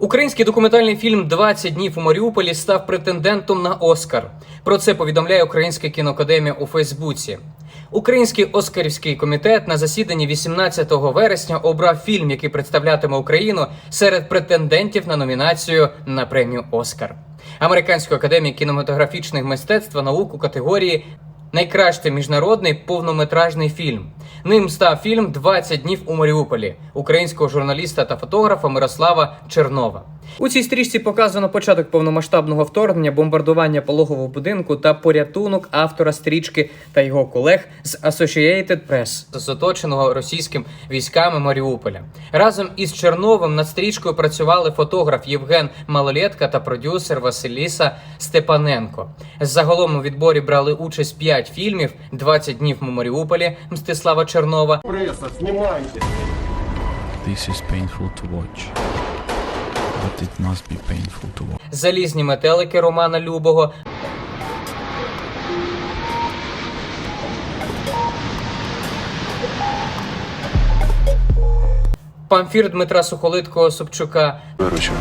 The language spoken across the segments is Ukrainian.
Український документальний фільм «20 днів у Маріуполі став претендентом на Оскар. Про це повідомляє Українська кіноакадемія у Фейсбуці. Український Оскарівський комітет на засіданні 18 вересня обрав фільм, який представлятиме Україну серед претендентів на номінацію на премію Оскар. Американської академії кінематографічних мистецтв та наук у категорії Найкращий міжнародний повнометражний фільм. Ним став фільм «20 днів у Маріуполі українського журналіста та фотографа Мирослава Чернова. У цій стрічці показано початок повномасштабного вторгнення, бомбардування пологового будинку та порятунок автора стрічки та його колег з Associated Press з оточеного російським військами Маріуполя. Разом із Черновим над стрічкою працювали фотограф Євген Малолетка та продюсер Василіса Степаненко. Загалом у відборі брали участь 5 фільмів: «20 днів у Маріуполі Мстислава Чернова, Пресса, снимайте. This is painful to watch. But it must be painful to watch. Залізні метелики Романа Любого. Памфір Дмитра Сухолиткого Собчука, Виручу.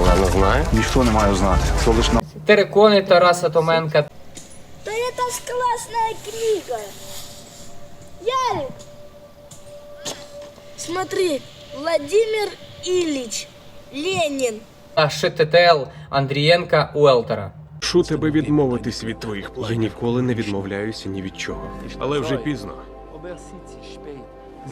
Олена знає. Ніхто не має знати. Це лише на Терекони Тараса Томенка, Да это ж классная книга. Ярик, смотри, Владимир Ильич Ленин. та ШТТЛ Андрієнка Уелтера. Прошу тебе відмовитись від твоїх планів. Я ніколи не відмовляюся ні від чого. Але вже пізно.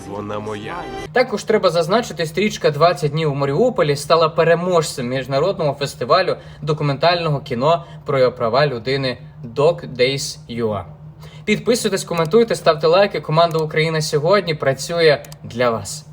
Вона моя. Також треба зазначити, стрічка «20 днів у Маріуполі стала переможцем міжнародного фестивалю документального кіно про права людини Doc Days UA. Підписуйтесь, коментуйте, ставте лайки. Команда Україна сьогодні працює для вас.